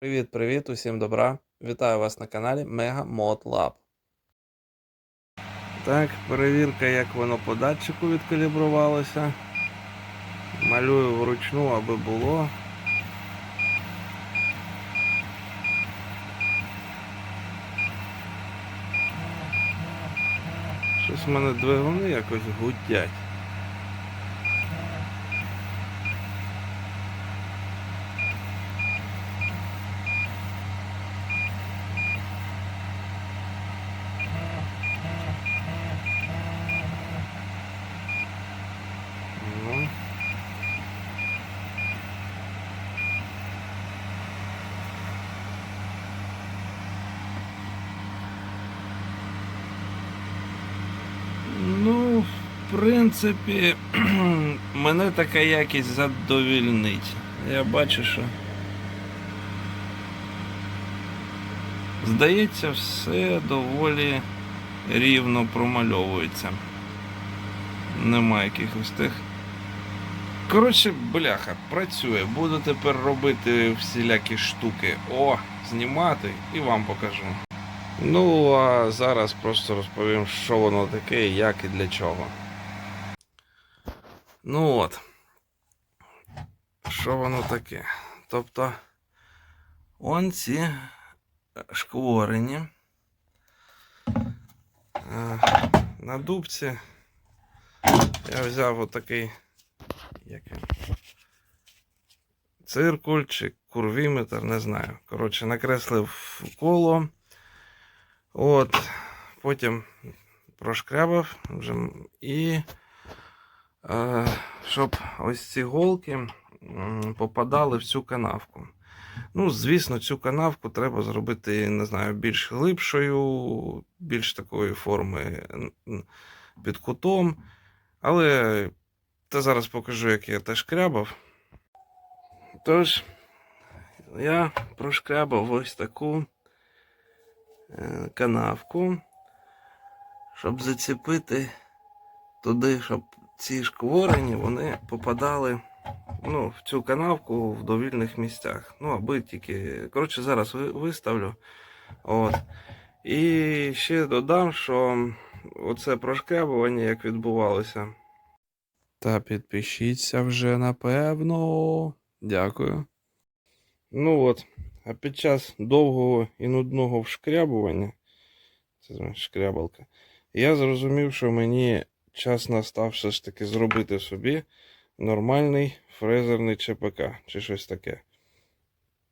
Привіт-привіт, усім добра. Вітаю вас на каналі Mega Mod Lab. Так, перевірка, як воно по датчику відкалібрувалося. Малюю вручну, аби було. Щось в мене двигуни якось гудять. Ну. Ну, в принципі, мене така якість задовільнить. Я бачу, що. Здається, все доволі рівно промальовується. Нема якихось тих. Коротше, бляха, працює. Буду тепер робити всілякі штуки. О, знімати і вам покажу. Ну, а зараз просто розповім, що воно таке, як і для чого. Ну от. Що воно таке? Тобто, он ці шкворені. Е, На дубці я взяв отакий як циркуль чи курвіметр, не знаю. Коротше, накреслив коло. От, потім прошкрябав вже і е, щоб ось ці голки попадали в цю канавку. Ну, звісно, цю канавку треба зробити, не знаю, більш глибшою, більш такої форми під кутом. Але та зараз покажу, як я теж шкрябав. Тож, я прошкрябав ось таку е, канавку, щоб зацепити туди, щоб ці шкворені вони попадали ну, в цю канавку в довільних місцях. Ну, аби тільки. Коротше, зараз виставлю. От. І ще додам, що оце прошкрябування, як відбувалося. Та підпишіться вже напевно. Дякую. Ну от, а під час довгого і нудного вшкрябування, це шкрябалка, я зрозумів, що мені час настав все ж таки зробити собі нормальний фрезерний ЧПК чи щось таке.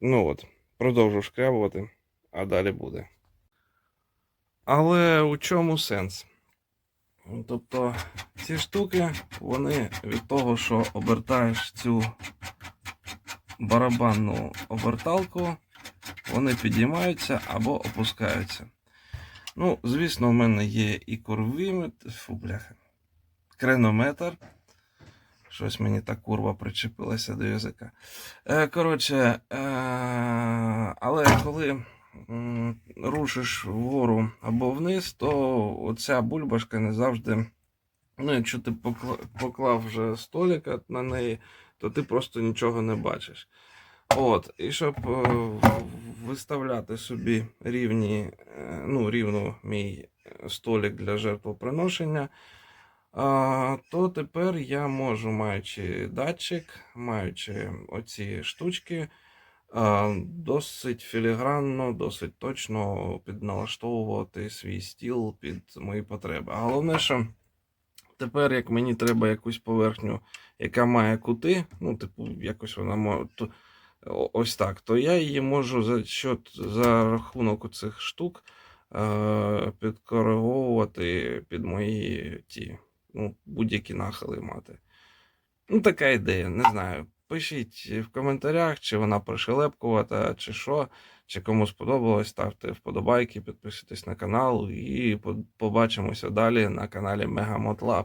Ну от, продовжу шкрябувати, а далі буде. Але у чому сенс? Тобто ці штуки, вони від того, що обертаєш цю барабанну оберталку, вони підіймаються або опускаються. Ну, звісно, в мене є і курвіметр, фу, бляха, кренометр. Щось мені та курва причепилася до язика. Е, коротше, е, але коли рушиш вгору або вниз, то оця бульбашка не завжди. Ну, якщо ти поклав вже столика на неї, то ти просто нічого не бачиш. От, і щоб е, виставляти собі рівні, ну, рівно мій столик для жертвоприношення, то тепер я можу, маючи датчик, маючи оці штучки, досить філігранно, досить точно підналаштовувати свій стіл під мої потреби. Головне, що тепер, як мені треба якусь поверхню, яка має кути, ну, типу, якось вона може. Ось так, то я її можу за счет, за рахунок цих штук е, підкориговувати під мої ті, ну, будь-які нахили мати. Ну, така ідея, не знаю. Пишіть в коментарях, чи вона пришелепкувата, чи що, чи кому сподобалось, ставте вподобайки, підписуйтесь на канал і побачимося далі на каналі Megamod Lab.